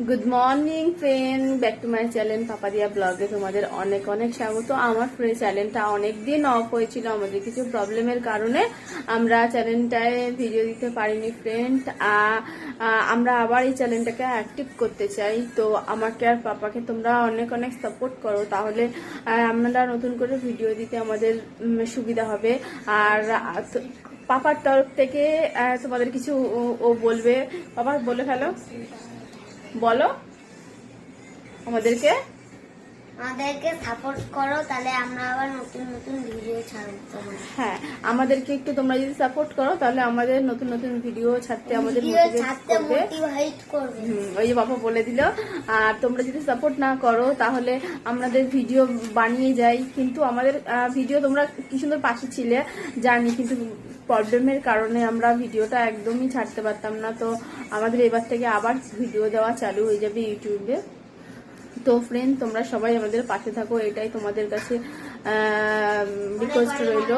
Good morning friend back to my channel Papadia ব্লগে তোমাদের অনেক অনেক স্বাগত। আমার ফ্রেন্ড চ্যানেলটা অনেক দিন অফ হয়েছিল, আমাদের কিছু প্রবলেমের কারণে আমরা চ্যানেলটায় ভিডিও দিতে পারিনি ফ্রেন্ড আমরা আবার এই চ্যানেলটাকে অ্যাক্টিভ করতে চাই। তো আমাকে আর পাপাকে তোমরা অনেক অনেক সাপোর্ট করো, তাহলে আমরা নতুন করে ভিডিও দিতে আমাদের সুবিধা হবে। আর পাপার তরফ থেকে তোমাদের কিছু ও- ও বলবে? পাপা, বলে ফেলো। বলো। আমাদেরকে আমাদেরকে সাপোর্ট করো তাহলে আমরা আবার নতুন নতুন ভিডিও ছাড়বো। হ্যাঁ আমাদেরকে একটু তোমরা যদি সাপোর্ট করো তাহলে আমাদের নতুন নতুন ভিডিও ছাড়তে আমাদের মোটিভেট করবে। ওই যে বাবা বলে দিল আর তোমরা যদি সাপোর্ট না করো তাহলে আমাদের ভিডিও বানিয়ে যাই। কিন্তু আমাদের ভিডিও তোমরা কি সুন্দর পাশে ছিলে জানি কিন্তু প্রবলেমের কারণে আমরা ভিডিওটা একদমই ছাড়তে পারতাম না। তো আমাদের এবার থেকে আবার ভিডিও দেওয়া চালু হয়ে যাবে ইউটিউবে। তো ফ্রেন্ড তোমরা সবাই আমাদের পাশে থাকো এটাই তোমাদের কাছে রিকোয়েস্ট রইল।